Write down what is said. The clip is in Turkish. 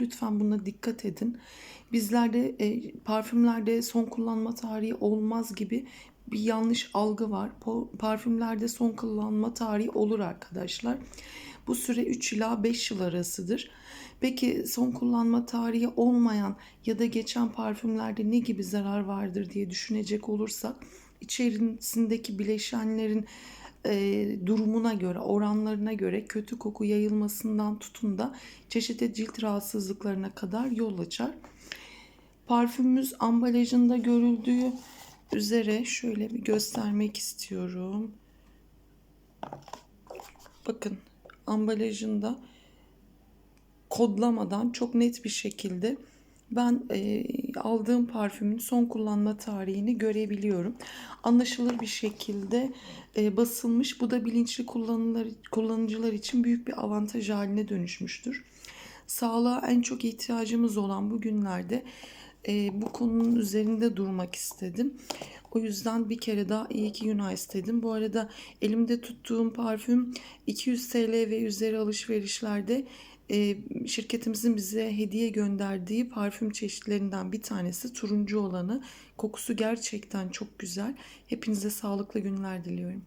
Lütfen buna dikkat edin. Bizlerde e, parfümlerde son kullanma tarihi olmaz gibi bir yanlış algı var. Parfümlerde son kullanma tarihi olur arkadaşlar. Bu süre 3 ila 5 yıl arasıdır. Peki son kullanma tarihi olmayan ya da geçen parfümlerde ne gibi zarar vardır diye düşünecek olursak içerisindeki bileşenlerin e, durumuna göre, oranlarına göre kötü koku yayılmasından tutun da çeşitli cilt rahatsızlıklarına kadar yol açar. Parfümümüz ambalajında görüldüğü üzere şöyle bir göstermek istiyorum. Bakın ambalajında kodlamadan çok net bir şekilde ben e, aldığım parfümün son kullanma tarihini görebiliyorum. Anlaşılır bir şekilde e, basılmış. Bu da bilinçli kullanıcılar, için büyük bir avantaj haline dönüşmüştür. Sağlığa en çok ihtiyacımız olan bu günlerde e, bu konunun üzerinde durmak istedim. O yüzden bir kere daha iyi ki Yuna istedim. Bu arada elimde tuttuğum parfüm 200 TL ve üzeri alışverişlerde e, şirketimizin bize hediye gönderdiği parfüm çeşitlerinden bir tanesi turuncu olanı. Kokusu gerçekten çok güzel. Hepinize sağlıklı günler diliyorum.